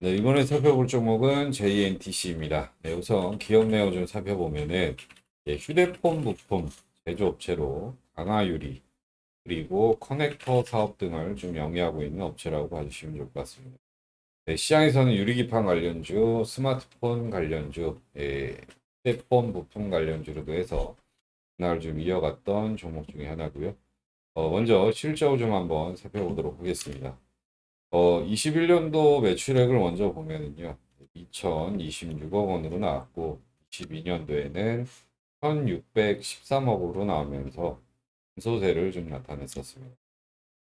네, 이번에 살펴볼 종목은 JNTC입니다. 네, 우선 기업 내용 좀 살펴보면은 예, 휴대폰 부품 제조업체로 강화유리 그리고 커넥터 사업 등을 좀 영위하고 있는 업체라고 봐주시면 좋을 것 같습니다. 네, 시장에서는 유리기판 관련주, 스마트폰 관련주, 예, 휴대폰 부품 관련주로도 해서 그날 좀 이어갔던 종목 중에 하나고요. 어, 먼저 실적을 좀 한번 살펴보도록 하겠습니다. 어, 21년도 매출액을 먼저 보면은요. 2026억 원으로 나왔고 22년도에는 1613억으로 나오면서 소세를 좀 나타냈었습니다.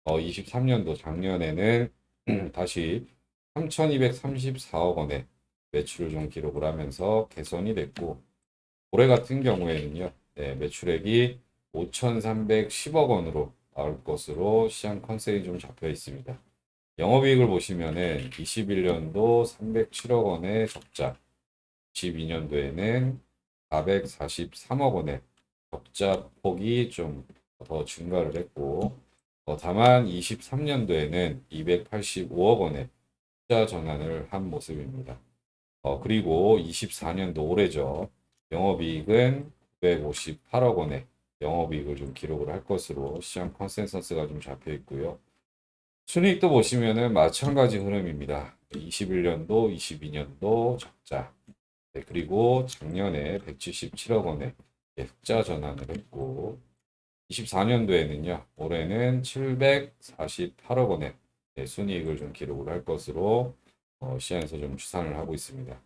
어, 23년도 작년에는 다시 3234억 원의 매출을 좀 기록을 하면서 개선이 됐고 올해 같은 경우에는요. 네, 매출액이 5,310억 원으로 나올 것으로 시장 컨셉이 좀 잡혀 있습니다. 영업이익을 보시면은 21년도 307억 원의 적자, 22년도에는 443억 원의 적자 폭이 좀 더 증가를 했고, 어, 다만 23년도에는 285억 원의 투자 전환을 한 모습입니다. 어, 그리고 24년도 올해죠. 영업이익은 958억 원의 영업이익을 좀 기록을 할 것으로 시장 컨센서스가 좀 잡혀 있고요. 순이익도 보시면은 마찬가지 흐름입니다. 21년도, 22년도 적자. 네, 그리고 작년에 177억 원의 예, 흑자 전환을 했고, 24년도에는요, 올해는 748억 원의 예, 순이익을 좀 기록을 할 것으로 어, 시장에서 좀 추산을 하고 있습니다.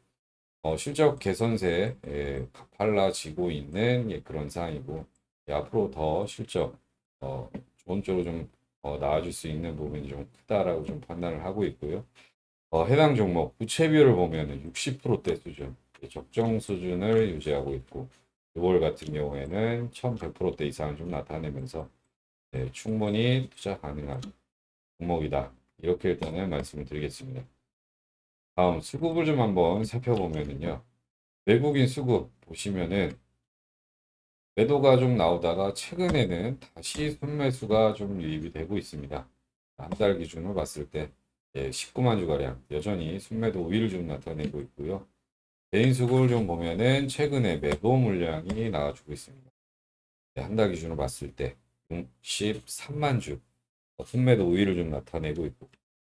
어, 실적 개선세 예, 가팔라지고 있는 예, 그런 상황이고, 예, 앞으로 더 실적 어, 좋은 쪽으로 좀 어, 나아질 수 있는 부분이 좀 크다라고 좀 판단을 하고 있고요. 어, 해당 종목 부채 비율을 보면은 60%대 수준, 예, 적정 수준을 유지하고 있고, 6월 같은 경우에는 1100%대 이상을 좀 나타내면서 예, 충분히 투자 가능한 종목이다. 이렇게 일단은 말씀을 드리겠습니다. 다음 수급을 좀 한번 살펴보면은요. 외국인 수급 보시면은 매도가 좀 나오다가 최근에는 다시 순매수가 좀 유입이 되고 있습니다. 한 달 기준으로 봤을 때 19만 주가량 여전히 순매도 우위를 좀 나타내고 있고요. 개인 수급을 좀 보면은 최근에 매도 물량이 나와주고 있습니다. 한달 기준으로 봤을 때 63만 주 순매도 우위를 좀 나타내고 있고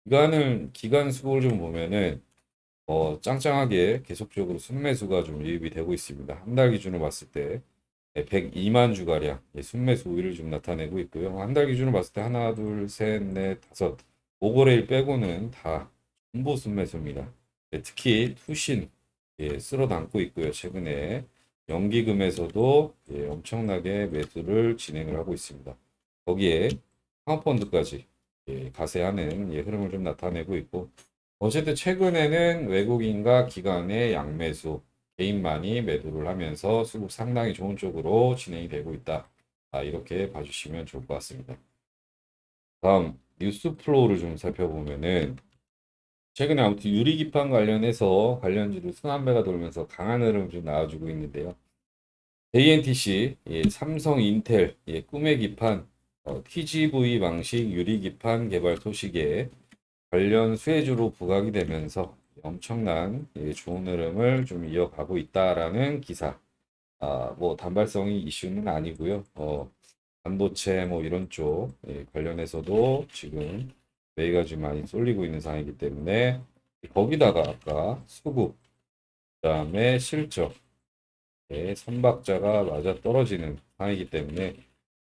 기간을 기간 수급을 좀 보면은 어, 짱짱하게 계속적으로 순매수가 좀 유입이 되고 있습니다. 한 달 기준으로 봤을 때 102만 주가량 예, 순매수 우위를 좀 나타내고 있고요. 한 달 기준으로 봤을 때 하나, 둘, 셋, 넷, 다섯, 5거래일 빼고는 다 전부 순매수입니다. 예, 특히 투신 예, 쓸어 담고 있고요. 최근에 연기금에서도 예, 엄청나게 매수를 진행을 하고 있습니다. 거기에 상업펀드까지 예, 가세하는 예, 흐름을 좀 나타내고 있고 어쨌든 최근에는 외국인과 기관의 양매수 개인만이 매도를 하면서 수급 상당히 좋은 쪽으로 진행이 되고 있다. 아, 이렇게 봐주시면 좋을 것 같습니다. 다음 뉴스 플로우를 좀 살펴보면은 최근에 아무튼 유리기판 관련해서 관련주로 순환배가 돌면서 강한 흐름을 좀 나와주고 있는데요. ANTC, 예, 삼성, 인텔, 예, 꿈의 기판, 어, TGV 방식 유리기판 개발 소식에 관련 수혜주로 부각이 되면서 엄청난 예, 좋은 흐름을 좀 이어가고 있다라는 기사. 아, 뭐 단발성이 이슈는 아니고요. 어, 반도체 뭐 이런 쪽 예, 관련해서도 지금 매기가 좀 많이 쏠리고 있는 상황이기 때문에 거기다가 아까 수급 그다음에 실적 예, 선박자가 맞아 떨어지는 상황이기 때문에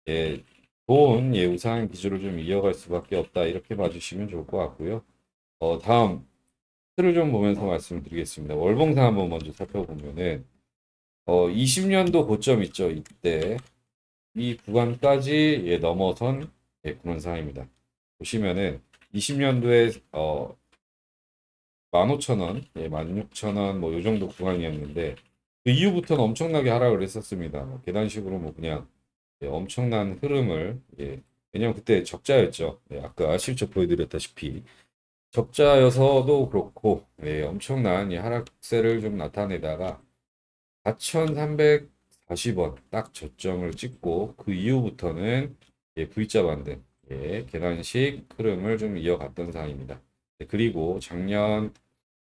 예, 좋은 예, 우상 기조를 좀 이어갈 수밖에 없다 이렇게 봐주시면 좋을 것 같고요. 어, 다음 틀을 좀 보면서 말씀드리겠습니다. 월봉상 한번 먼저 살펴보면은 어, 20년도 고점 있죠. 이때 이 구간까지 예, 넘어선 예, 그런 상황입니다. 보시면은 20년도에 어 15,000원, 예, 16,000원 뭐 요 정도 구간이었는데 그 이후부터는 엄청나게 하락을 했었습니다. 뭐 계단식으로 뭐 그냥 예, 엄청난 흐름을 예, 왜냐면 그때 적자였죠. 예, 아까 실적 보여드렸다시피 적자여서도 그렇고 예, 엄청난 이 하락세를 좀 나타내다가 4,340원 딱 저점을 찍고 그 이후부터는 예, V자 반등 예, 계단식 흐름을 좀 이어갔던 상황입니다. 네, 그리고 작년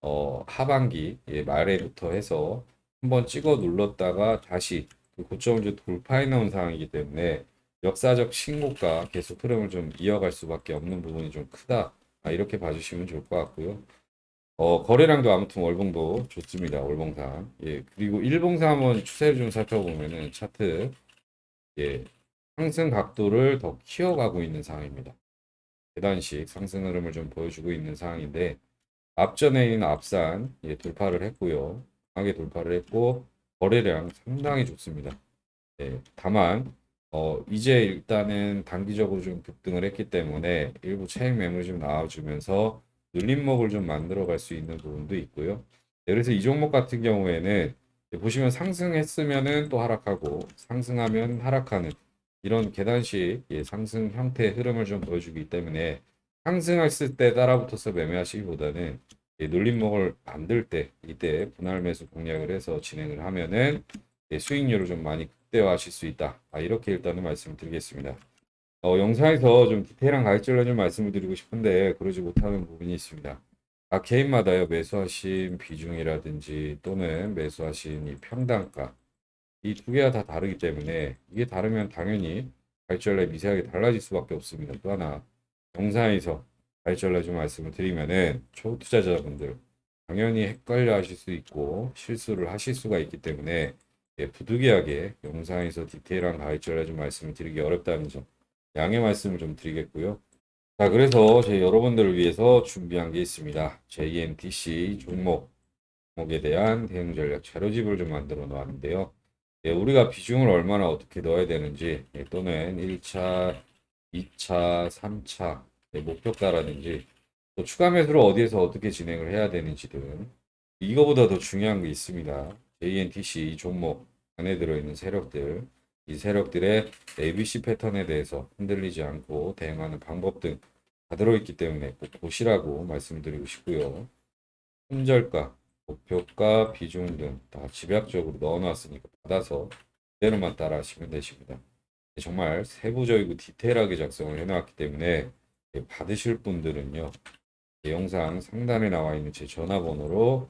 어, 하반기 예, 말에부터 해서 한번 찍어 눌렀다가 다시 그 고점을 좀 돌파해 놓은 상황이기 때문에 역사적 신고가 계속 흐름을 좀 이어갈 수밖에 없는 부분이 좀 크다. 아, 이렇게 봐주시면 좋을 것 같고요. 어, 거래량도 아무튼 월봉도 좋습니다. 월봉상. 예, 그리고 일봉상 한번 추세를 좀 살펴보면은 차트 예, 상승 각도를 더 키워가고 있는 상황입니다. 계단식 상승 흐름을 좀 보여주고 있는 상황인데 앞전에 있는 앞산 예, 돌파를 했고요. 강하게 돌파를 했고 거래량 상당히 좋습니다. 예, 다만 어, 이제 일단은 단기적으로 좀 급등을 했기 때문에 일부 차익 매물이 좀 나와주면서 눌림목을 좀 만들어 갈 수 있는 부분도 있고요. 네, 그래서 이 종목 같은 경우에는 보시면 상승했으면은 또 하락하고 상승하면 하락하는 이런 계단식 예, 상승 형태의 흐름을 좀 보여주기 때문에 상승했을 때 따라붙어서 매매하시기보다는 예, 눌림목을 만들 때 이때 분할 매수 공략을 해서 진행을 하면은 예, 수익률을 좀 많이 극대화하실 수 있다. 아, 이렇게 일단은 말씀을 드리겠습니다. 어, 영상에서 좀 디테일한 가격전을 좀 말씀을 드리고 싶은데 그러지 못하는 부분이 있습니다. 각 개인마다요 매수하신 비중이라든지 또는 매수하신 이 평단가 이 두 개가 다 다르기 때문에 이게 다르면 당연히 가격전에 미세하게 달라질 수밖에 없습니다. 또 하나 영상에서 가격전에 좀 말씀을 드리면은 초 투자자분들 당연히 헷갈려 하실 수 있고 실수를 하실 수가 있기 때문에 예, 부득이하게 영상에서 디테일한 가격전에 좀 말씀을 드리기 어렵다는 점 양해 말씀을 좀 드리겠고요. 자, 그래서 제 여러분들을 위해서 준비한 게 있습니다. JNTC 종목, 종목에 대한 대응 전략 자료집을 좀 만들어 놓았는데요. 예, 우리가 비중을 얼마나 어떻게 넣어야 되는지, 예, 또는 1차, 2차, 3차, 예, 목표가라든지, 또 추가 매수를 어디에서 어떻게 진행을 해야 되는지 등, 이거보다 더 중요한 게 있습니다. JNTC 이 종목 안에 들어있는 세력들, 이 세력들의 ABC 패턴에 대해서 흔들리지 않고 대응하는 방법 등 다 들어있기 때문에 꼭 보시라고 말씀드리고 싶고요. 손절가, 목표가, 비중 등 다 집약적으로 넣어놨으니까 받아서 그대로만 따라 하시면 되십니다. 정말 세부적이고 디테일하게 작성을 해놨기 때문에 받으실 분들은요. 이 영상 상단에 나와 있는 제 전화번호로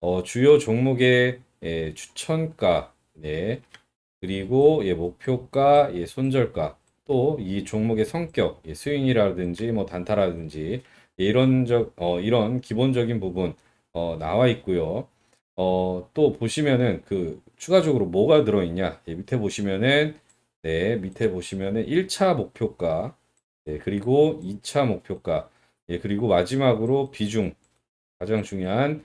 어, 주요 종목의 예, 추천가, 네, 그리고 예, 목표가, 예, 손절가, 또 이 종목의 성격, 예, 스윙이라든지 뭐 단타라든지 예, 이런 적, 어, 이런 기본적인 부분 어, 나와 있고요. 어, 또 보시면은 그 추가적으로 뭐가 들어있냐? 예, 밑에 보시면은 네, 밑에 보시면은 1차 목표가, 예, 그리고 2차 목표가, 예, 그리고 마지막으로 비중, 가장 중요한